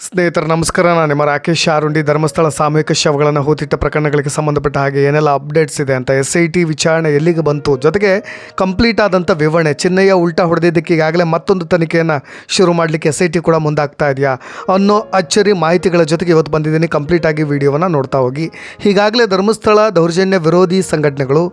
ಸ್ನೇಹಿತರ, ನಮಸ್ಕಾರ. ನಾನು ನಿಮ್ಮ ರಾಕೇಶ್ ಶಾರುಂಡಿ ಧರ್ಮಸ್ಥಳ ಸಾಮೂಹಿಕ ಶವಗಳನ್ನು ಹೂತಿಟ್ಟ ಪ್ರಕರಣಗಳಿಗೆ ಸಂಬಂಧಪಟ್ಟ ಹಾಗೆ ಏನೆಲ್ಲ ಅಪ್ಡೇಟ್ಸ್ ಇದೆ ಅಂತ ಎಸ್ ಐ ಟಿ ವಿಚಾರಣೆ ಎಲ್ಲಿಗೆ ಬಂತು? ಜೊತೆಗೆ ಕಂಪ್ಲೀಟ್ ಆದಂಥ ವಿವರಣೆ, ಚಿನ್ನಯ್ಯ ಉಲ್ಟಾ ಹೊಡೆದಿದ್ದಕ್ಕೆ ಈಗಾಗಲೇ ಮತ್ತೊಂದು ತನಿಖೆಯನ್ನು ಶುರು ಮಾಡಲಿಕ್ಕೆ ಎಸ್ ಐ ಟಿ ಕೂಡ ಮುಂದಾಗ್ತಾ ಇದೆಯಾ ಅನ್ನೋ ಅಚ್ಚರಿ ಮಾಹಿತಿಗಳ ಜೊತೆಗೆ ಇವತ್ತು ಬಂದಿದ್ದೀನಿ. ಕಂಪ್ಲೀಟಾಗಿ ವಿಡಿಯೋವನ್ನು ನೋಡ್ತಾ ಹೋಗಿ. ಈಗಾಗಲೇ ಧರ್ಮಸ್ಥಳ ದೌರ್ಜನ್ಯ ವಿರೋಧಿ ಸಂಘಟನೆಗಳು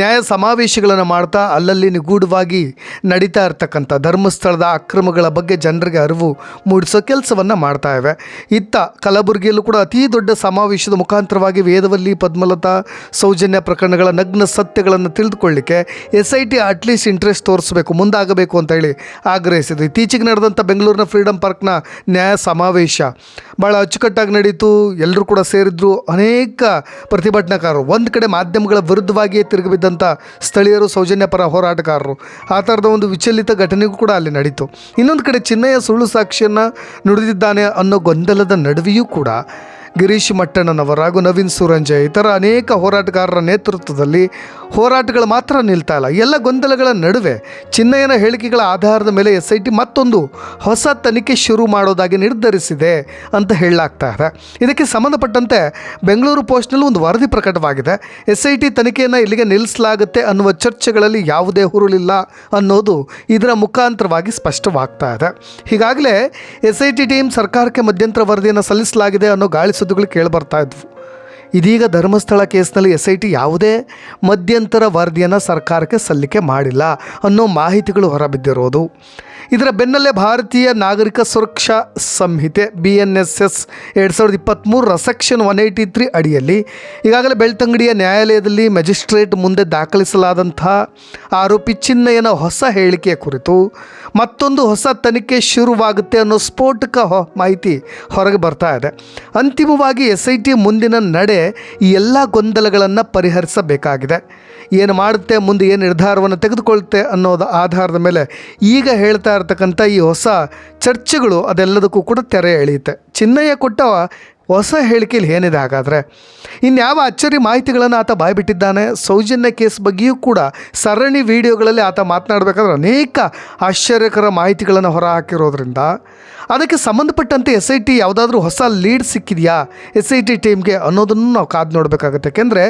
ನ್ಯಾಯ ಸಮಾವೇಶಗಳನ್ನು ಮಾಡ್ತಾ ಅಲ್ಲಲ್ಲಿ ನಿಗೂಢವಾಗಿ ನಡೀತಾ ಇರ್ತಕ್ಕಂಥ ಧರ್ಮಸ್ಥಳದ ಅಕ್ರಮಗಳ ಬಗ್ಗೆ ಜನರಿಗೆ ಅರಿವು ಮೂಡಿಸೋ ಕೆಲಸವನ್ನು ಮಾಡ್ತಾ ಇವೆ. ಇತ್ತ ಕಲಬುರಗಿಯಲ್ಲೂ ಕೂಡ ಅತಿ ದೊಡ್ಡ ಸಮಾವೇಶದ ಮುಖಾಂತರವಾಗಿ ವೇದವಲ್ಲಿ, ಪದ್ಮಲತಾ, ಸೌಜನ್ಯ ಪ್ರಕರಣಗಳ ನಗ್ನ ಸತ್ಯಗಳನ್ನು ತಿಳಿದುಕೊಳ್ಳಿಕ್ಕೆ S I T at least interest ತೋರಿಸಬೇಕು, ಮುಂದಾಗಬೇಕು ಅಂತ ಹೇಳಿ ಆಗ್ರಹಿಸಿದ್ರು. ಇತ್ತೀಚೆಗೆ ನಡೆದಂಥ ಬೆಂಗಳೂರಿನ ಫ್ರೀಡಂ ಪಾರ್ಕ್ನ ನ್ಯಾಯ ಸಮಾವೇಶ ಭಾಳ ಅಚ್ಚುಕಟ್ಟಾಗಿ ನಡೀತು. ಎಲ್ಲರೂ ಕೂಡ ಸೇರಿದ್ರು. ಅನೇಕ ಪ್ರತಿಭಟನಾಕಾರರು, ಒಂದು ಕಡೆ ಮಾಧ್ಯಮಗಳ ವಿರುದ್ಧವಾಗಿಯೇ ತಿರುಗಿಬಿದ್ದಂಥ ಸ್ಥಳೀಯರು, ಸೌಜನ್ಯ ಪರ ಹೋರಾಟಗಾರರು. ಆ ಥರದ ಒಂದು ವಿಚಲಿತ ಘಟನೆಗೂ ಕೂಡ ಅಲ್ಲಿ ನಡೀತು. ಇನ್ನೊಂದು ಕಡೆ ಚಿನ್ನಯ್ಯ ಸುಳ್ಳು ಸಾಕ್ಷಿಯನ್ನು ನುಡಿದಿದ್ದಾನೆ ಅನ್ನೋ ಗೊಂದಲದ ನಡುವೆಯೂ ಕೂಡ ಗಿರೀಶ್ ಮಟ್ಟಣ್ಣನವರ, ಹಾಗೂ ನವೀನ್ ಸುರಂಜಯ್ ಇತರ ಅನೇಕ ಹೋರಾಟಗಾರರ ನೇತೃತ್ವದಲ್ಲಿ ಹೋರಾಟಗಳು ಮಾತ್ರ ನಿಲ್ತಾ ಇಲ್ಲ. ಎಲ್ಲ ಗೊಂದಲಗಳ ನಡುವೆ ಚಿನ್ನಯ್ಯನ ಹೇಳಿಕೆಗಳ ಆಧಾರದ ಮೇಲೆ ಎಸ್ ಐ ಟಿ ಮತ್ತೊಂದು ಹೊಸ ತನಿಖೆ ಶುರು ಮಾಡೋದಾಗಿ ನಿರ್ಧರಿಸಿದೆ ಅಂತ ಹೇಳಲಾಗ್ತಾ ಇದೆ. ಇದಕ್ಕೆ ಸಂಬಂಧಪಟ್ಟಂತೆ ಬೆಂಗಳೂರು ಪೋಸ್ಟ್ನಲ್ಲಿ ಒಂದು ವರದಿ ಪ್ರಕಟವಾಗಿದೆ. ಎಸ್ ಐ ಟಿ ತನಿಖೆಯನ್ನು ಇಲ್ಲಿಗೆ ನಿಲ್ಲಿಸಲಾಗುತ್ತೆ ಅನ್ನುವ ಚರ್ಚೆಗಳಲ್ಲಿ ಯಾವುದೇ ಹುರುಳಿಲ್ಲ ಅನ್ನೋದು ಇದರ ಮುಖಾಂತರವಾಗಿ ಸ್ಪಷ್ಟವಾಗ್ತಾ ಇದೆ. ಹೀಗಾಗಲೇ ಎಸ್ ಐ ಟಿ ಟೀಮ್ ಸರ್ಕಾರಕ್ಕೆ ಮಧ್ಯಂತರ ವರದಿಯನ್ನು ಸಲ್ಲಿಸಲಾಗಿದೆ ಅನ್ನೋ ಗಾಳಿ ಸುದ್ದಿಗಳು ಕೇಳಿಬರ್ತಾ ಇದ್ವು. ಇದೀಗ ಧರ್ಮಸ್ಥಳ ಕೇಸ್ನಲ್ಲಿ ಎಸ್ ಐ ಟಿ ಯಾವುದೇ ಮಧ್ಯಂತರ ವರದಿಯನ್ನು ಸರ್ಕಾರಕ್ಕೆ ಸಲ್ಲಿಕೆ ಮಾಡಿಲ್ಲ ಅನ್ನೋ ಮಾಹಿತಿಗಳು ಹೊರಬಿದ್ದಿರೋದು. ಇದರ ಬೆನ್ನಲ್ಲೇ ಭಾರತೀಯ ನಾಗರಿಕ ಸುರಕ್ಷಾ ಸಂಹಿತೆ ಬಿ ಎನ್ ಎಸ್ ಎಸ್ ಎರಡು ಸಾವಿರದ ಇಪ್ಪತ್ತ್ಮೂರರ ಸೆಕ್ಷನ್ ಒನ್ ಏಯ್ಟಿ ತ್ರೀ ಅಡಿಯಲ್ಲಿ ಈಗಾಗಲೇ ಬೆಳ್ತಂಗಡಿಯ ನ್ಯಾಯಾಲಯದಲ್ಲಿ ಮ್ಯಾಜಿಸ್ಟ್ರೇಟ್ ಮುಂದೆ ದಾಖಲಿಸಲಾದಂತಹ ಆರೋಪಿ ಚಿನ್ನಯ್ಯನ ಹೊಸ ಹೇಳಿಕೆಯ ಕುರಿತು ಮತ್ತೊಂದು ಹೊಸ ತನಿಖೆ ಶುರುವಾಗುತ್ತೆ ಅನ್ನೋ ಸ್ಫೋಟಕ ಮಾಹಿತಿ ಹೊರಗೆ ಬರ್ತಾ ಇದೆ. ಅಂತಿಮವಾಗಿ ಎಸ್ ಐ ಟಿ ಮುಂದಿನ ನಡೆ ಈ ಎಲ್ಲ ಗೊಂದಲಗಳನ್ನು ಪರಿಹರಿಸಬೇಕಾಗಿದೆ. ಏನು ಮಾಡುತ್ತೆ, ಮುಂದೆ ಏನು ನಿರ್ಧಾರವನ್ನು ತೆಗೆದುಕೊಳ್ಳುತ್ತೆ ಅನ್ನೋದು ಆಧಾರದ ಮೇಲೆ ಈಗ ಹೇಳ್ತಾ ಇರ್ತಕ್ಕಂಥ ಈ ಹೊಸ ಚರ್ಚೆಗಳು ಅದೆಲ್ಲದಕ್ಕೂ ಕೂಡ ತೆರೆ ಎಳೆಯುತ್ತೆ. ಚಿನ್ನಯ್ಯ ಕೊಟ್ಟ ಹೊಸ ಹೇಳಿಕೆಯಲ್ಲಿ ಏನಿದೆ ಹಾಗಾದರೆ, ಇನ್ಯಾವ ಅಚ್ಚರಿ ಮಾಹಿತಿಗಳನ್ನು ಆತ ಬಾಯ್ಬಿಟ್ಟಿದ್ದಾನೆ? ಸೌಜನ್ಯ ಕೇಸ್ ಬಗ್ಗೆಯೂ ಕೂಡ ಸರಣಿ ವಿಡಿಯೋಗಳಲ್ಲಿ ಆತ ಮಾತನಾಡಬೇಕಾದ್ರೆ ಅನೇಕ ಆಶ್ಚರ್ಯಕರ ಮಾಹಿತಿಗಳನ್ನು ಹೊರ ಹಾಕಿರೋದ್ರಿಂದ ಅದಕ್ಕೆ ಸಂಬಂಧಪಟ್ಟಂತೆ ಎಸ್ ಐ ಟಿ ಯಾವುದಾದ್ರೂ ಹೊಸ ಲೀಡ್ ಸಿಕ್ಕಿದೆಯಾ? ಎಸ್ ಐ ಟಿ ಟೀಮ್ಗೆ ಅನ್ನೋದನ್ನು ನಾವು ಕಾದು ನೋಡಬೇಕಾಗುತ್ತೆ. ಯಾಕೆಂದರೆ,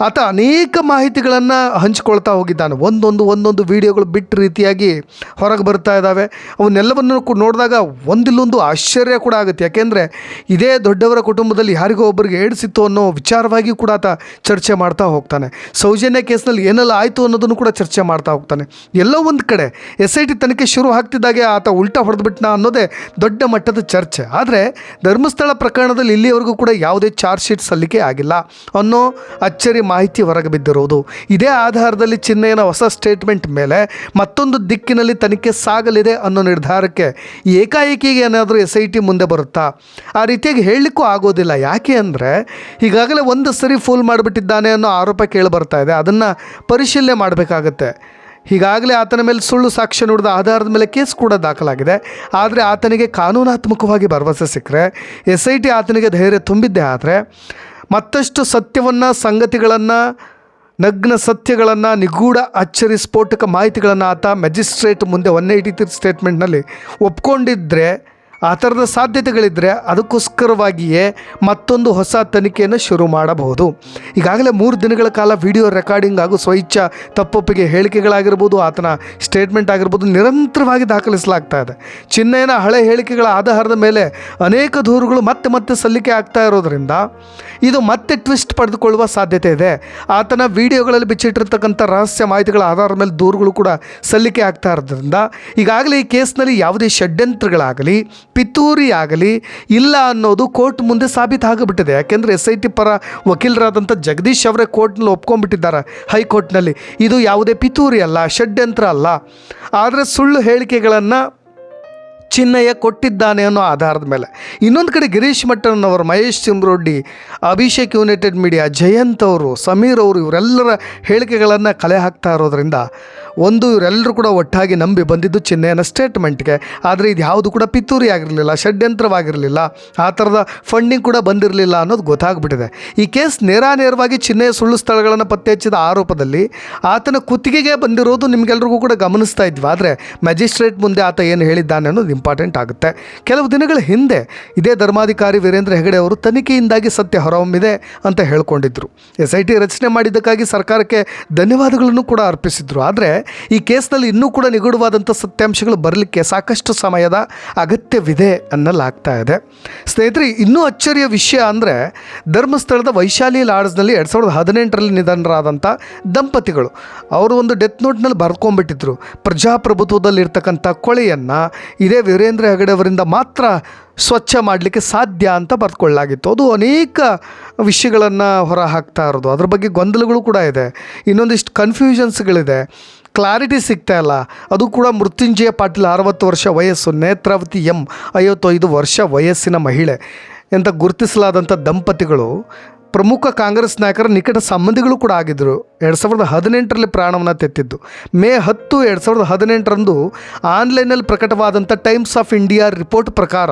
ಆತ ಅನೇಕ ಮಾಹಿತಿಗಳನ್ನು ಹಂಚಿಕೊಳ್ತಾ ಹೋಗಿದ್ದಾನೆ. ಒಂದೊಂದು ಒಂದೊಂದು ವಿಡಿಯೋಗಳು ಬಿಟ್ಟು ರೀತಿಯಾಗಿ ಹೊರಗೆ ಬರ್ತಾ ಇದ್ದಾವೆ ಅವನ್ನೆಲ್ಲವನ್ನು ನೋಡಿದಾಗ ಒಂದಿಲ್ಲೊಂದು ಆಶ್ಚರ್ಯ ಕೂಡ ಆಗುತ್ತೆ. ಯಾಕೆಂದರೆ, ಇದೇ ದೊಡ್ಡವರ ಕುಟುಂಬದಲ್ಲಿ ಯಾರಿಗೋ ಒಬ್ಬರಿಗೆ ಏಡ್ಸಿತ್ತು ಅನ್ನೋ ವಿಚಾರವಾಗಿ ಕೂಡ ಆತ ಚರ್ಚೆ ಮಾಡ್ತಾ ಹೋಗ್ತಾನೆ. ಸೌಜನ್ಯ ಕೇಸ್ನಲ್ಲಿ ಏನೆಲ್ಲ ಆಯಿತು ಅನ್ನೋದನ್ನು ಕೂಡ ಚರ್ಚೆ ಮಾಡ್ತಾ ಹೋಗ್ತಾನೆ. ಎಲ್ಲೋ ಒಂದು ಕಡೆ ಎಸ್ ಐ ಟಿ ತನಿಖೆ ಶುರು ಆಗ್ತಿದ್ದಾಗೆ ಆತ ಉಲ್ಟಾ ಹೊಡೆದ್ಬಿಟ್ನಾ ಅನ್ನೋದೇ ದೊಡ್ಡ ಮಟ್ಟದ ಚರ್ಚೆ. ಆದರೆ ಧರ್ಮಸ್ಥಳ ಪ್ರಕರಣದಲ್ಲಿ ಇಲ್ಲಿಯವರೆಗೂ ಕೂಡ ಯಾವುದೇ ಚಾರ್ಜ್ ಶೀಟ್ ಸಲ್ಲಿಕೆ ಆಗಿಲ್ಲ ಅನ್ನೋ ಅಚ್ಚರಿ ಮಾಹಿತಿ ಹೊರಗೆ ಬಿದ್ದಿರುವುದು ಇದೇ ಆಧಾರದಲ್ಲಿ ಚಿನ್ನಯ್ಯನ ಹೊಸ ಸ್ಟೇಟ್ಮೆಂಟ್ ಮೇಲೆ ಮತ್ತೊಂದು ದಿಕ್ಕಿನಲ್ಲಿ ತನಿಖೆ ಸಾಗಲಿದೆ ಅನ್ನೋ ನಿರ್ಧಾರಕ್ಕೆ ಏಕಾಏಕಿಗೆ ಏನಾದರೂ ಎಸ್ ಐ ಟಿ ಮುಂದೆ ಬರುತ್ತಾ? ಆ ರೀತಿಯಾಗಿ ಹೇಳಲಿಕ್ಕೂ ಆಗೋದಿಲ್ಲ. ಯಾಕೆ ಅಂದರೆ ಈಗಾಗಲೇ ಒಂದು ಸರಿ ಫೂಲ್ ಮಾಡಿಬಿಟ್ಟಿದ್ದಾನೆ ಅನ್ನೋ ಆರೋಪ ಕೇಳಿ ಬರ್ತಾ ಇದೆ. ಅದನ್ನು ಪರಿಶೀಲನೆ ಮಾಡಬೇಕಾಗತ್ತೆ. ಈಗಾಗಲೇ ಆತನ ಮೇಲೆ ಸುಳ್ಳು ಸಾಕ್ಷ್ಯ ನುಡಿದ ಆಧಾರದ ಮೇಲೆ ಕೇಸ್ ಕೂಡ ದಾಖಲಾಗಿದೆ. ಆದರೆ ಆತನಿಗೆ ಕಾನೂನಾತ್ಮಕವಾಗಿ ಭರವಸೆ ಸಿಕ್ಕರೆ, ಎಸ್ ಐ ಟಿ ಆತನಿಗೆ ಧೈರ್ಯ ತುಂಬಿದ್ದೆ ಆದರೆ ಮತ್ತಷ್ಟು ಸತ್ಯವನ್ನು, ಸಂಗತಿಗಳನ್ನು, ನಗ್ನ ಸತ್ಯಗಳನ್ನು, ನಿಗೂಢ ಅಚ್ಚರಿ ಸ್ಫೋಟಕ ಮಾಹಿತಿಗಳನ್ನು ಆತ ಮ್ಯಾಜಿಸ್ಟ್ರೇಟ್ ಮುಂದೆ ಒನ್ ಏಯ್ಟಿ ತ್ರೀ ಸ್ಟೇಟ್ಮೆಂಟ್ನಲ್ಲಿ ಒಪ್ಕೊಂಡಿದ್ದರೆ ಆ ಥರದ ಸಾಧ್ಯತೆಗಳಿದ್ದರೆ ಅದಕ್ಕೋಸ್ಕರವಾಗಿಯೇ ಮತ್ತೊಂದು ಹೊಸ ತನಿಖೆಯನ್ನು ಶುರು ಮಾಡಬಹುದು. ಈಗಾಗಲೇ ಮೂರು ದಿನಗಳ ಕಾಲ ವಿಡಿಯೋ ರೆಕಾರ್ಡಿಂಗ್ ಹಾಗೂ ಸ್ವಇಚ್ಛ ತಪ್ಪೊಪ್ಪಿಗೆ ಹೇಳಿಕೆಗಳಾಗಿರ್ಬೋದು, ಆತನ ಸ್ಟೇಟ್ಮೆಂಟ್ ಆಗಿರ್ಬೋದು ನಿರಂತರವಾಗಿ ದಾಖಲಿಸಲಾಗ್ತಾ ಇದೆ. ಚಿನ್ನಯ್ಯನ ಹಳೆ ಹೇಳಿಕೆಗಳ ಆಧಾರದ ಮೇಲೆ ಅನೇಕ ದೂರುಗಳು ಮತ್ತೆ ಮತ್ತೆ ಸಲ್ಲಿಕೆ ಆಗ್ತಾ ಇರೋದರಿಂದ ಇದು ಮತ್ತೆ ಟ್ವಿಸ್ಟ್ ಪಡೆದುಕೊಳ್ಳುವ ಸಾಧ್ಯತೆ ಇದೆ. ಆತನ ವಿಡಿಯೋಗಳಲ್ಲಿ ಬಿಚ್ಚಿಟ್ಟಿರ್ತಕ್ಕಂಥ ರಹಸ್ಯ ಮಾಹಿತಿಗಳ ಆಧಾರದ ಮೇಲೆ ದೂರುಗಳು ಕೂಡ ಸಲ್ಲಿಕೆ ಆಗ್ತಾ ಇರೋದ್ರಿಂದ ಈಗಾಗಲೇ ಈ ಕೇಸ್ನಲ್ಲಿ ಯಾವುದೇ ಷಡ್ಯಂತ್ರಗಳಾಗಲಿ ಪಿತೂರಿ ಆಗಲಿ ಇಲ್ಲ ಅನ್ನೋದು ಕೋರ್ಟ್ ಮುಂದೆ ಸಾಬೀತಾಗಿಬಿಟ್ಟಿದೆ. ಯಾಕೆಂದರೆ ಎಸ್ ಐ ಟಿ ಪರ ವಕೀಲರಾದಂಥ ಜಗದೀಶ್ ಅವರೇ ಕೋರ್ಟ್ನಲ್ಲಿ ಒಪ್ಕೊಂಡ್ಬಿಟ್ಟಿದ್ದಾರೆ ಹೈಕೋರ್ಟ್ನಲ್ಲಿ. ಇದು ಯಾವುದೇ ಪಿತೂರಿ ಅಲ್ಲ, ಷಡ್ಯಂತ್ರ ಅಲ್ಲ. ಆದರೆ ಸುಳ್ಳು ಹೇಳಿಕೆಗಳನ್ನು ಚಿನ್ನಯ್ಯ ಕೊಟ್ಟಿದ್ದಾನೆ ಅನ್ನೋ ಆಧಾರದ ಮೇಲೆ. ಇನ್ನೊಂದು ಕಡೆ ಗಿರೀಶ್ ಮಟ್ಟಣ್ಣವರು ಮಹೇಶ್ ಸಿಮ್ರೊಡ್ಡಿ ಅಭಿಷೇಕ್ ಯುನೈಟೆಡ್ ಮೀಡಿಯಾ, ಜಯಂತ್ ಅವರು, ಸಮೀರ್ ಅವರು ಇವರೆಲ್ಲರ ಹೇಳಿಕೆಗಳನ್ನು ಕಲೆ ಹಾಕ್ತಾ ಇರೋದ್ರಿಂದ ಒಂದು ಇವರೆಲ್ಲರೂ ಕೂಡ ಒಟ್ಟಾಗಿ ನಂಬಿ ಬಂದಿದ್ದು ಚಿನ್ನಯ್ಯನ ಸ್ಟೇಟ್ಮೆಂಟ್ಗೆ ಆದರೆ ಇದು ಯಾವುದು ಕೂಡ ಪಿತೂರಿ ಆಗಿರಲಿಲ್ಲ, ಷಡ್ಯಂತ್ರವಾಗಿರಲಿಲ್ಲ. ಆ ಥರದ ಫಂಡಿಂಗ್ ಕೂಡ ಬಂದಿರಲಿಲ್ಲ ಅನ್ನೋದು ಗೊತ್ತಾಗ್ಬಿಟ್ಟಿದೆ. ಈ ಕೇಸ್ ನೇರಾನೇರವಾಗಿ ಚಿನ್ನೆಯ ಸುಳ್ಳು ಸ್ಥಳಗಳನ್ನು ಪತ್ತೆ ಹಚ್ಚಿದ ಆರೋಪದಲ್ಲಿ ಆತನ ಕುತ್ತಿಗೆಗೆ ಬಂದಿರೋದು ನಿಮಗೆಲ್ಲರಿಗೂ ಕೂಡ ಗಮನಿಸ್ತಾ ಇದ್ವಿ. ಆದರೆ ಮ್ಯಾಜಿಸ್ಟ್ರೇಟ್ ಮುಂದೆ ಆತ ಏನು ಹೇಳಿದ್ದಾನೆ ಅನ್ನೋದು ಇಂಪಾರ್ಟೆಂಟ್ ಆಗುತ್ತೆ. ಕೆಲವು ದಿನಗಳ ಹಿಂದೆ ಇದೇ ಧರ್ಮಾಧಿಕಾರಿ ವೀರೇಂದ್ರ ಹೆಗಡೆ ಅವರು ತನಿಖೆಯಿಂದಾಗಿ ಸತ್ಯ ಹೊರಹೊಮ್ಮಿದೆ ಅಂತ ಹೇಳ್ಕೊಂಡಿದ್ರು. ಎಸ್ ಐ ಟಿ ರಚನೆ ಮಾಡಿದ್ದಕ್ಕಾಗಿ ಸರ್ಕಾರಕ್ಕೆ ಧನ್ಯವಾದಗಳನ್ನು ಕೂಡ ಅರ್ಪಿಸಿದ್ರು. ಆದರೆ ಈ ಕೇಸ್ನಲ್ಲಿ ಇನ್ನೂ ಕೂಡ ನಿಗೂಢವಾದಂಥ ಸತ್ಯಾಂಶಗಳು ಬರಲಿಕ್ಕೆ ಸಾಕಷ್ಟು ಸಮಯದ ಅಗತ್ಯವಿದೆ ಅನ್ನಲಾಗ್ತಾ ಇದೆ. ಸ್ನೇಹಿತರೆ, ಇನ್ನೂ ಅಚ್ಚರಿಯ ವಿಷಯ ಅಂದರೆ ಧರ್ಮಸ್ಥಳದ ವೈಶಾಲಿ ಲಾಡ್ಸ್ನಲ್ಲಿ ಎರಡು ಸಾವಿರದ ಹದಿನೆಂಟರಲ್ಲಿ ನಿಧನರಾದಂಥ ದಂಪತಿಗಳು. ಅವರು ಒಂದು ಡೆತ್ ನೋಟ್ನಲ್ಲಿ ಬರ್ಕೊಂಡ್ಬಿಟ್ಟಿದ್ರು. ಪ್ರಜಾಪ್ರಭುತ್ವದಲ್ಲಿರ್ತಕ್ಕಂಥ ಕೊಳೆಯನ್ನು ಇದೇ ವೀರೇಂದ್ರ ಹೆಗಡೆ ಅವರಿಂದ ಮಾತ್ರ ಸ್ವಚ್ಛ ಮಾಡಲಿಕ್ಕೆ ಸಾಧ್ಯ ಅಂತ ಬರ್ಕೊಳ್ಳಾಗಿತ್ತು ಅದು ಅನೇಕ ವಿಷಯಗಳನ್ನು ಹೊರ ಹಾಕ್ತಾ ಇರೋದು. ಅದ್ರ ಬಗ್ಗೆ ಗೊಂದಲಗಳು ಕೂಡ ಇದೆ. ಇನ್ನೊಂದಿಷ್ಟು ಕನ್ಫ್ಯೂಷನ್ಸ್ಗಳಿದೆ ಕ್ಲಾರಿಟಿ ಸಿಗ್ತಾ ಇಲ್ಲ. ಅದು ಕೂಡ ಮೃತ್ಯುಂಜಯ ಪಾಟೀಲ್ ಅರವತ್ತು ವರ್ಷ ವಯಸ್ಸು. ನೇತ್ರಾವತಿ ಎಂ ಐವತ್ತೈದು ವರ್ಷ ವಯಸ್ಸಿನ ಮಹಿಳೆ ಅಂತ ಗುರುತಿಸಲಾದಂಥ ದಂಪತಿಗಳು. ಪ್ರಮುಖ ಕಾಂಗ್ರೆಸ್ ನಾಯಕರ ನಿಕಟ ಸಂಬಂಧಿಗಳು ಕೂಡ ಆಗಿದ್ದರು. ಎರಡು ಸಾವಿರದ ಹದಿನೆಂಟರಲ್ಲಿ ಪ್ರಾಣವನ್ನು ತೆತ್ತಿದ್ದು. ಮೇ ಹತ್ತು, ಎರಡು ಸಾವಿರದ ಹದಿನೆಂಟರಂದು ಆನ್ಲೈನಲ್ಲಿ ಪ್ರಕಟವಾದಂಥ ಟೈಮ್ಸ್ ಆಫ್ ಇಂಡಿಯಾ ರಿಪೋರ್ಟ್ ಪ್ರಕಾರ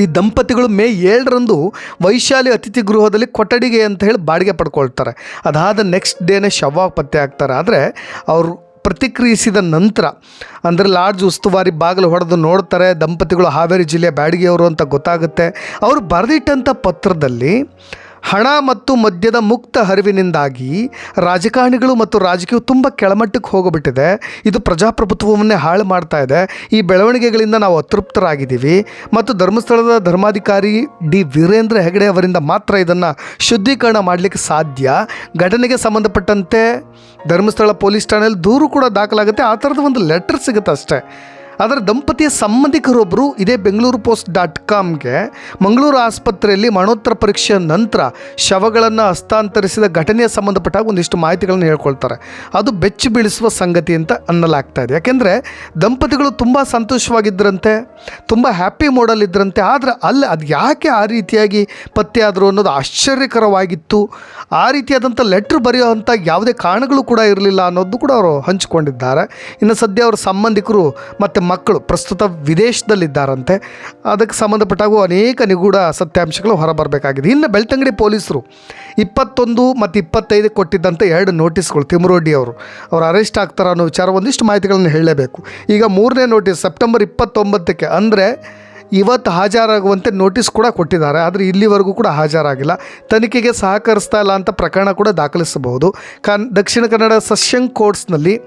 ಈ ದಂಪತಿಗಳು ಮೇ ಏಳರಂದು ವೈಶಾಲಿ ಅತಿಥಿ ಗೃಹದಲ್ಲಿ ಕೊಠಡಿಗೆ ಅಂತ ಹೇಳಿ ಬಾಡಿಗೆ ಪಡ್ಕೊಳ್ತಾರೆ. ಅದಾದ ನೆಕ್ಸ್ಟ್ ಡೇನೇ ಶವ ಪತ್ತೆ ಆಗ್ತಾರೆ. ಆದರೆ ಅವರು ಪ್ರತಿಕ್ರಿಯಿಸಿದ ನಂತರ, ಅಂದರೆ ಲಾಡ್ಜ್ ಉಸ್ತುವಾರಿ ಬಾಗಿಲು ಹೊಡೆದು ನೋಡ್ತಾರೆ, ದಂಪತಿಗಳು ಹಾವೇರಿ ಜಿಲ್ಲೆಯ ಬ್ಯಾಡಿಗೆಯವರು ಅಂತ ಗೊತ್ತಾಗುತ್ತೆ. ಅವರು ಬರೆದಿಟ್ಟಂಥ ಪತ್ರದಲ್ಲಿ ಹಣ ಮತ್ತು ಮದ್ಯದ ಮುಕ್ತ ಹರಿವಿನಿಂದಾಗಿ ರಾಜಕಾರಣಿಗಳು ಮತ್ತು ರಾಜಕೀಯ ತುಂಬ ಕೆಳಮಟ್ಟಕ್ಕೆ ಹೋಗಿಬಿಟ್ಟಿದೆ. ಇದು ಪ್ರಜಾಪ್ರಭುತ್ವವನ್ನೇ ಹಾಳು ಮಾಡ್ತಾ ಇದೆ. ಈ ಬೆಳವಣಿಗೆಗಳಿಂದ ನಾವು ಅತೃಪ್ತರಾಗಿದ್ದೀವಿ. ಮತ್ತು ಧರ್ಮಸ್ಥಳದ ಧರ್ಮಾಧಿಕಾರಿ ಡಿ ವೀರೇಂದ್ರ ಹೆಗಡೆ ಅವರಿಂದ ಮಾತ್ರ ಇದನ್ನು ಶುದ್ಧೀಕರಣ ಮಾಡಲಿಕ್ಕೆ ಸಾಧ್ಯ. ಘಟನೆಗೆ ಸಂಬಂಧಪಟ್ಟಂತೆ ಧರ್ಮಸ್ಥಳ ಪೊಲೀಸ್ ಠಾಣೆಯಲ್ಲಿ ದೂರು ಕೂಡ ದಾಖಲಾಗುತ್ತೆ. ಆ ಥರದ ಒಂದು ಲೆಟರ್ ಸಿಗುತ್ತೆ ಅಷ್ಟೇ. ಅದರ ದಂಪತಿಯ ಸಂಬಂಧಿಕರೊಬ್ಬರು ಇದೇ ಬೆಂಗಳೂರು ಪೋಸ್ಟ್ ಡಾಟ್ ಕಾಮ್ಗೆ ಮಂಗಳೂರು ಆಸ್ಪತ್ರೆಯಲ್ಲಿ ಮರಣೋತ್ತರ ಪರೀಕ್ಷೆಯ ನಂತರ ಶವಗಳನ್ನು ಹಸ್ತಾಂತರಿಸಿದ ಘಟನೆಯ ಸಂಬಂಧಪಟ್ಟಾಗ ಒಂದಿಷ್ಟು ಮಾಹಿತಿಗಳನ್ನು ಹೇಳ್ಕೊಳ್ತಾರೆ. ಅದು ಬೆಚ್ಚಿ ಬೀಳಿಸುವ ಸಂಗತಿ ಅಂತ ಅನ್ನಲಾಗ್ತಾ ಇದೆ. ಯಾಕೆಂದರೆ ದಂಪತಿಗಳು ತುಂಬ ಸಂತೋಷವಾಗಿದ್ದರಂತೆ ತುಂಬ ಹ್ಯಾಪಿ ಮೋಡಲ್ಲಿದ್ದರಂತೆ ಆದರೆ ಅಲ್ಲಿ ಅದು ಯಾಕೆ ಆ ರೀತಿಯಾಗಿ ಪತ್ತೆಯಾದರು ಆದರು ಅನ್ನೋದು ಆಶ್ಚರ್ಯಕರವಾಗಿತ್ತು. ಆ ರೀತಿಯಾದಂಥ ಲೆಟ್ರ್ ಬರೆಯುವಂಥ ಯಾವುದೇ ಕಾರಣಗಳು ಕೂಡ ಇರಲಿಲ್ಲ ಅನ್ನೋದು ಕೂಡ ಅವರು ಹಂಚಿಕೊಂಡಿದ್ದಾರೆ. ಇನ್ನು ಸದ್ಯ ಅವರ ಸಂಬಂಧಿಕರು ಮತ್ತು ಮಕ್ಕಳು ಪ್ರಸ್ತುತ ವಿದೇಶದಲ್ಲಿದ್ದಾರಂತೆ. ಅದಕ್ಕೆ ಸಂಬಂಧಪಟ್ಟಾಗೂ ಅನೇಕ ನಿಗೂಢ ಸತ್ಯಾಂಶಗಳು ಹೊರಬರಬೇಕಾಗಿದೆ. ಇನ್ನು ಬೆಳ್ತಂಗಡಿ ಪೊಲೀಸರು ಇಪ್ಪತ್ತೊಂದು ಮತ್ತು ಇಪ್ಪತ್ತೈದು ಕೊಟ್ಟಿದ್ದಂಥ ಎರಡು ನೋಟಿಸ್ಗಳು ತಿಮರೋಡಿ ಅವರು. ಅವರು ಅರೆಸ್ಟ್ ಆಗ್ತಾರೆ ಅನ್ನೋ ವಿಚಾರ ಒಂದಿಷ್ಟು ಮಾಹಿತಿಗಳನ್ನು ಹೇಳಲೇಬೇಕು. ಈಗ ಮೂರನೇ ನೋಟಿಸ್ ಸೆಪ್ಟೆಂಬರ್ ಇಪ್ಪತ್ತೊಂಬತ್ತಕ್ಕೆ. ಅಂದರೆ ಇವತ್ತು ಹಾಜರಾಗುವಂತೆ ನೋಟಿಸ್ ಕೂಡ ಕೊಟ್ಟಿದ್ದಾರೆ. ಆದರೆ ಇಲ್ಲಿವರೆಗೂ ಕೂಡ ಹಾಜರಾಗಿಲ್ಲ. ತನಿಖೆಗೆ ಸಹಕರಿಸ್ತಾ ಇಲ್ಲ ಅಂತ ಪ್ರಕರಣ ಕೂಡ ದಾಖಲಿಸಬಹುದು. ಕನ್, ದಕ್ಷಿಣ ಕನ್ನಡ ಸೆಷನ್ ಕೋರ್ಟ್ಸ್ನಲ್ಲಿ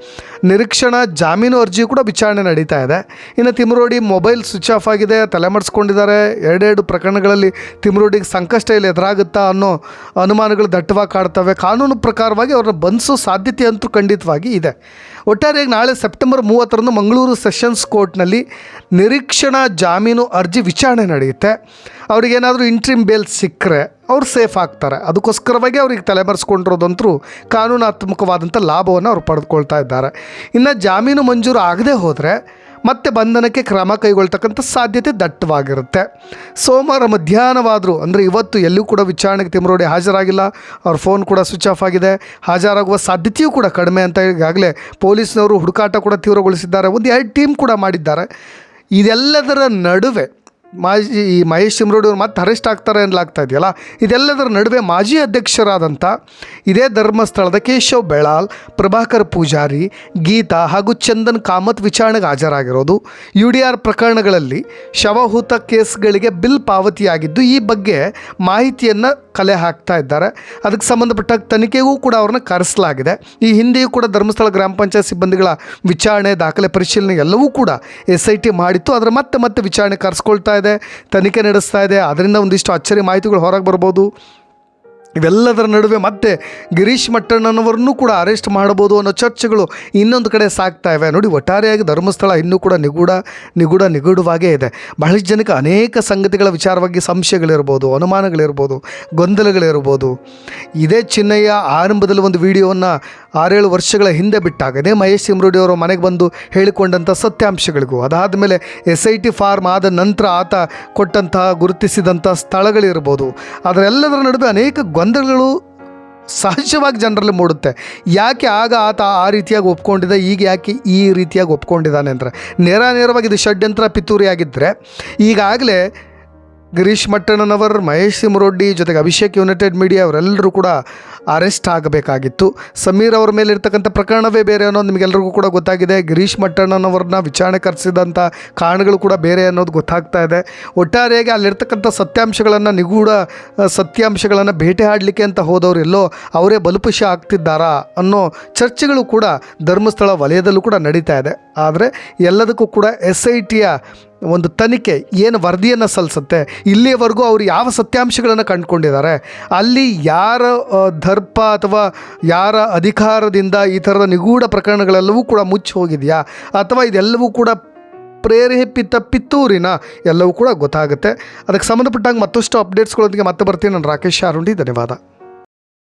ನಿರೀಕ್ಷಣಾ ಜಾಮೀನು ಅರ್ಜಿ ಕೂಡ ವಿಚಾರಣೆ ನಡೀತಾ ಇದೆ. ಇನ್ನು ತಿಮ್ರೋಡಿ ಮೊಬೈಲ್ ಸ್ವಿಚ್ ಆಫ್ ಆಗಿದೆ, ತಲೆಮರೆಸ್ಕೊಂಡಿದ್ದಾರೆ. ಎರಡೆರಡು ಪ್ರಕರಣಗಳಲ್ಲಿ ತಿಮ್ರೋಡಿಗೆ ಸಂಕಷ್ಟ ಇಲ್ಲಿ ಎದುರಾಗುತ್ತಾ ಅನ್ನೋ ಅನುಮಾನಗಳು ದಟ್ಟವಾಗಿ ಕಾಡ್ತವೆ. ಕಾನೂನು ಪ್ರಕಾರವಾಗಿ ಅವ್ರನ್ನ ಬಂಧಿಸೋ ಸಾಧ್ಯತೆ ಅಂತೂ ಖಂಡಿತವಾಗಿ ಇದೆ. ಒಟ್ಟಾರೆಯಾಗಿ ನಾಳೆ ಸೆಪ್ಟೆಂಬರ್ ಮೂವತ್ತರಂದು ಮಂಗಳೂರು ಸೆಷನ್ಸ್ ಕೋರ್ಟ್ನಲ್ಲಿ ನಿರೀಕ್ಷಣಾ ಜಾಮೀನು ಅರ್ಜಿ ವಿಚಾರಣೆ ನಡೆಯುತ್ತೆ. ಅವ್ರಿಗೇನಾದರೂ ಇಂಟ್ರಿಮ್ ಬೇಲ್ ಸಿಕ್ಕರೆ ಅವ್ರು ಸೇಫ್ ಆಗ್ತಾರೆ. ಅದಕ್ಕೋಸ್ಕರವಾಗಿ ಅವ್ರಿಗೆ ತಲೆಮರೆಸ್ಕೊಂಡಿರೋದಂತರೂ ಕಾನೂನಾತ್ಮಕವಾದಂಥ ಲಾಭವನ್ನು ಅವ್ರು ಪಡೆದುಕೊಳ್ತಾ ಇದ್ದಾರೆ. ಇನ್ನು ಜಾಮೀನು ಮಂಜೂರು ಆಗದೆ ಹೋದರೆ ಮತ್ತೆ ಬಂಧನಕ್ಕೆ ಕ್ರಮ ಕೈಗೊಳ್ತಕ್ಕಂಥ ಸಾಧ್ಯತೆ ದಟ್ಟವಾಗಿರುತ್ತೆ. ಸೋಮವಾರ ಮಧ್ಯಾಹ್ನವಾದರೂ, ಅಂದರೆ ಇವತ್ತು ಎಲ್ಲೂ ಕೂಡ ವಿಚಾರಣೆಗೆ ತಿಮರೋಡಿ ಹಾಜರಾಗಿಲ್ಲ. ಅವ್ರ ಫೋನ್ ಕೂಡ ಸ್ವಿಚ್ ಆಫ್ ಆಗಿದೆ. ಹಾಜರಾಗುವ ಸಾಧ್ಯತೆಯೂ ಕೂಡ ಕಡಿಮೆ ಅಂತ ಈಗಾಗಲೇ ಪೊಲೀಸ್ನವರು ಹುಡುಕಾಟ ಕೂಡ ತೀವ್ರಗೊಳಿಸಿದ್ದಾರೆ. ಒಂದು ಎರಡು ಟೀಮ್ ಕೂಡ ಮಾಡಿದ್ದಾರೆ. ಇದೆಲ್ಲದರ ನಡುವೆ ಮಾಜಿ ಈ ಮಹೇಶ್ ಚಿಮ್ರೋಡಿ ಅವರು ಮತ್ತೆ ಅರೆಸ್ಟ್ ಆಗ್ತಾರೆ ಎನ್ನಲಾಗ್ತಾ ಇದೆಯಲ್ಲ? ಇದೆಲ್ಲದರ ನಡುವೆ ಮಾಜಿ ಅಧ್ಯಕ್ಷರಾದಂಥ ಇದೇ ಧರ್ಮಸ್ಥಳದ ಕೇಶವ್ ಬೆಳಾಲ್ ಪ್ರಭಾಕರ್ ಪೂಜಾರಿ, ಗೀತಾ ಹಾಗೂ ಚಂದನ್ ಕಾಮತ್ ವಿಚಾರಣೆಗೆ ಹಾಜರಾಗಿರೋದು. ಯು ಡಿ ಆರ್ ಪ್ರಕರಣಗಳಲ್ಲಿ ಶವಹೂತ ಕೇಸ್ಗಳಿಗೆ ಬಿಲ್ ಪಾವತಿಯಾಗಿದ್ದು ಈ ಬಗ್ಗೆ ಮಾಹಿತಿಯನ್ನು ಕಲೆ ಹಾಕ್ತಾ ಇದ್ದಾರೆ. ಅದಕ್ಕೆ ಸಂಬಂಧಪಟ್ಟ ತನಿಖೆಗೂ ಕೂಡ ಅವ್ರನ್ನ ಕರೆಸಲಾಗಿದೆ. ಈ ಹಿಂದೆಯೂ ಕೂಡ ಧರ್ಮಸ್ಥಳ ಗ್ರಾಮ ಪಂಚಾಯತ್ ಸಿಬ್ಬಂದಿಗಳ ವಿಚಾರಣೆ, ದಾಖಲೆ ಪರಿಶೀಲನೆ ಎಲ್ಲವೂ ಕೂಡ ಎಸ್ ಐ ಟಿ ಮಾಡಿತ್ತು. ಅದರ ಮತ್ತೆ ಮತ್ತೆ ವಿಚಾರಣೆ ಕರೆಸ್ಕೊಳ್ತಾ ಇದೆ, ತನಿಖೆ ನಡೆಸ್ತಾ ಇದೆ. ಅದರಿಂದ ಒಂದಿಷ್ಟು ಅಚ್ಚರಿ ಮಾಹಿತಿಗಳು ಹೊರಗೆ ಬರ್ಬೋದು. ಇವೆಲ್ಲದರ ನಡುವೆ ಮತ್ತೆ ಗಿರೀಶ್ ಮಟ್ಟಣ್ಣನವರನ್ನು ಕೂಡ ಅರೆಸ್ಟ್ ಮಾಡಬಹುದು ಅನ್ನೋ ಚರ್ಚೆಗಳು ಇನ್ನೊಂದು ಕಡೆ ಸಾಗ್ತಾ ಇವೆ. ನೋಡಿ, ಒಟ್ಟಾರೆಯಾಗಿ ಧರ್ಮಸ್ಥಳ ಇನ್ನೂ ಕೂಡ ನಿಗೂಢ ನಿಗೂಢ, ನಿಗೂಢವಾಗೇ ಇದೆ. ಬಹಳಷ್ಟು ಜನಕ್ಕೆ ಅನೇಕ ಸಂಗತಿಗಳ ವಿಚಾರವಾಗಿ ಸಂಶಯಗಳಿರ್ಬೋದು, ಅನುಮಾನಗಳಿರ್ಬೋದು, ಗೊಂದಲಗಳಿರ್ಬೋದು. ಇದೇ ಚಿನ್ನಯ್ಯ ಆರಂಭದಲ್ಲಿ ಒಂದು ವಿಡಿಯೋವನ್ನು ಆರೇಳು ವರ್ಷಗಳ ಹಿಂದೆ ಬಿಟ್ಟಾಗ, ಇದೇ ಮಹೇಶ್ ಸಿಮ್ರೋಡಿ ಅವರ ಮನೆಗೆ ಬಂದು ಹೇಳಿಕೊಂಡಂಥ ಸತ್ಯಾಂಶಗಳಿಗೂ ಅದಾದ ಮೇಲೆ ಎಸ್ ಐ ಟಿ ಫಾರ್ಮ್ ಆದ ನಂತರ ಆತ ಕೊಟ್ಟಂತಹ, ಗುರುತಿಸಿದಂಥ ಸ್ಥಳಗಳಿರ್ಬೋದು. ಅದರೆಲ್ಲದರ ನಡುವೆ ಅನೇಕ ಗೊಂದಲಗಳು ಸಹಜವಾಗಿ ಜನರಲ್ಲಿ ಮೂಡುತ್ತೆ. ಯಾಕೆ ಆಗ ಆತ ಆ ರೀತಿಯಾಗಿ ಒಪ್ಕೊಂಡಿದ್ದ ಈಗ ಯಾಕೆ ಈ ರೀತಿಯಾಗಿ ಒಪ್ಕೊಂಡಿದ್ದಾನೆ ಅಂದರೆ. ನೇರ ನೇರವಾಗಿ ಇದು ಷಡ್ಯಂತ್ರ ಪಿತೂರಿ ಆಗಿದ್ದರೆ ಈಗಾಗಲೇ ಗಿರೀಶ್ ಮಟ್ಟಣ್ಣನವರ್, ಮಹೇಶ್ ಸಿಮರೊಡ್ಡಿ ಜೊತೆಗೆ ಅಭಿಷೇಕ್ ಯುನೈಟೆಡ್ ಮೀಡಿಯಾ ಅವರೆಲ್ಲರೂ ಕೂಡ ಅರೆಸ್ಟ್ ಆಗಬೇಕಾಗಿತ್ತು. ಸಮೀರ್ ಅವರ ಮೇಲೆ ಇರ್ತಕ್ಕಂಥ ಪ್ರಕರಣವೇ ಬೇರೆ ಅನ್ನೋದು ನಿಮಗೆಲ್ಲರಿಗೂ ಕೂಡ ಗೊತ್ತಾಗಿದೆ. ಗಿರೀಶ್ ಮಟ್ಟಣ್ಣನವ್ರನ್ನ ವಿಚಾರಣೆ ಕರೆಸಿದಂಥ ಕಾರಣಗಳು ಕೂಡ ಬೇರೆ ಅನ್ನೋದು ಗೊತ್ತಾಗ್ತಾ ಇದೆ. ಒಟ್ಟಾರೆಯಾಗಿ ಅಲ್ಲಿರ್ತಕ್ಕಂಥ ಸತ್ಯಾಂಶಗಳನ್ನು, ನಿಗೂಢ ಸತ್ಯಾಂಶಗಳನ್ನು ಭೇಟಿ ಆಡಲಿಕ್ಕೆ ಅಂತ ಹೋದವರು ಎಲ್ಲೋ ಅವರೇ ಬಲುಪುಷ ಆಗ್ತಿದ್ದಾರಾ ಅನ್ನೋ ಚರ್ಚೆಗಳು ಕೂಡ ಧರ್ಮಸ್ಥಳ ವಲಯದಲ್ಲೂ ಕೂಡ ನಡೀತಾ ಇದೆ. ಆದರೆ ಎಲ್ಲದಕ್ಕೂ ಕೂಡ ಎಸ್ ಐ ಟಿಯ ಒಂದು ತನಿಖೆ ಏನು ವರದಿಯನ್ನು ಸಲ್ಲಿಸುತ್ತೆ? ಇಲ್ಲಿಯವರೆಗೂ ಅವರು ಯಾವ ಸತ್ಯಾಂಶಗಳನ್ನು ಕಂಡುಕೊಂಡಿದ್ದಾರೆ? ಅಲ್ಲಿ ಯಾರ ದರ್ಪ ಅಥವಾ ಯಾರ ಅಧಿಕಾರದಿಂದ ಈ ಥರದ ನಿಗೂಢ ಪ್ರಕರಣಗಳೆಲ್ಲವೂ ಕೂಡ ಮುಚ್ಚಿ ಹೋಗಿದೆಯಾ? ಅಥವಾ ಇದೆಲ್ಲವೂ ಕೂಡ ಪ್ರೇರೇಪಿತ ಪಿತ್ತೂರಿನ ಎಲ್ಲವೂ ಕೂಡ ಗೊತ್ತಾಗುತ್ತೆ. ಅದಕ್ಕೆ ಸಂಬಂಧಪಟ್ಟಾಗ ಮತ್ತಷ್ಟು ಅಪ್ಡೇಟ್ಸ್ಗಳೊಂದಿಗೆ ಮತ್ತೆ ಬರ್ತೀನಿ. ನಾನು ರಾಕೇಶ್ ಶಾರುಂಡಿ ಧನ್ಯವಾದ.